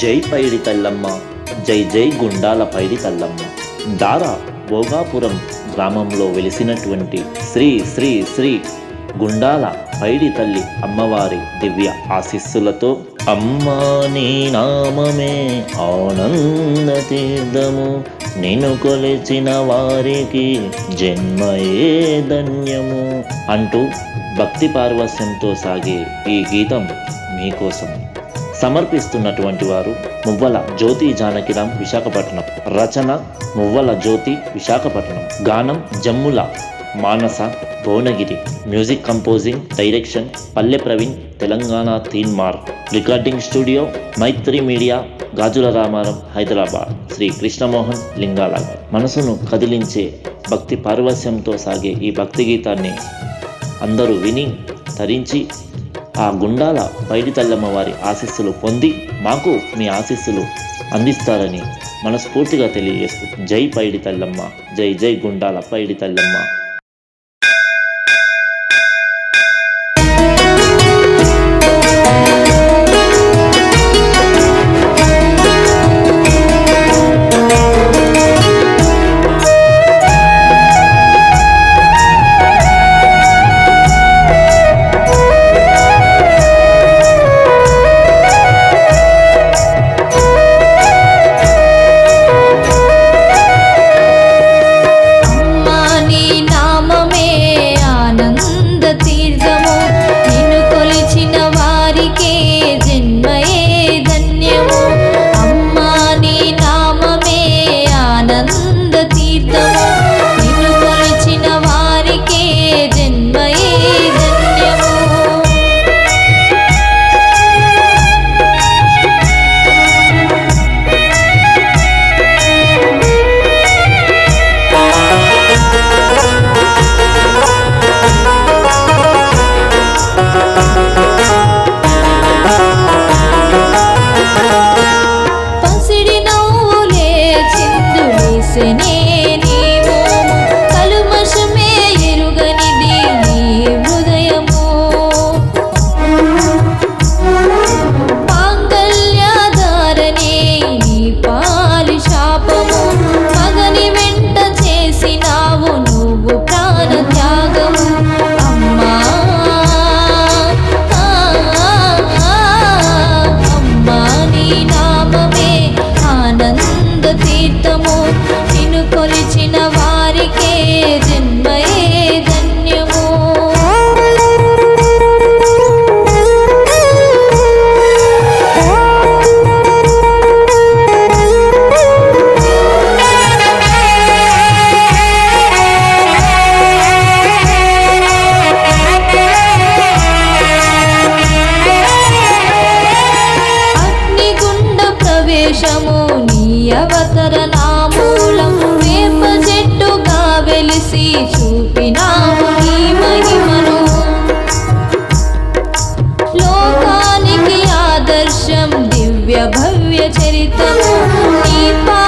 జై పైడి తల్లమ్మ జై జై గుండాల పైడి తల్లమ్మ. దారా భోగాపురం గ్రామంలో వెలిసినటువంటి శ్రీ శ్రీ శ్రీ గుండాల పైడి తల్లి అమ్మవారి దివ్య ఆశీస్సులతో అమ్మా నీ నామమే ఆనంద తీర్థము. నిన్ను కొలిచిన వారికి జన్మయే ధన్యము అంటూ భక్తి పార్వస్యంతో సాగే ఈ గీతం మీకోసం. సమర్పిస్తున్నటువంటి వారు మువ్వల జ్యోతి జానకిరామ్ విశాఖపట్నం. రచన మువ్వల జ్యోతి విశాఖపట్నం. గానం Jammula Manasa Bhuvanagiri. Music composing direction Palle Praveen Telangana థీన్ mark recording studio Maithri media Gajula Ramaram Hyderabad. Shri Krishnamohan Lingala మనసును కదిలించే భక్తి పార్వస్యంతో సాగే ఈ భక్తి గీతాన్ని అందరూ విని తరించి ఆ గుండాల పైడి తల్లమ్మ వారి ఆశీస్సులు పొంది మాకు మీ ఆశీస్సులు అందిస్తారని మనస్ఫూర్తిగా తెలియజేస్తూ జై పైడి తల్లమ్మ జై జై గుండాల పైడి తల్లమ్మ. listening దివ్య భవ్య చరితము. నీ పా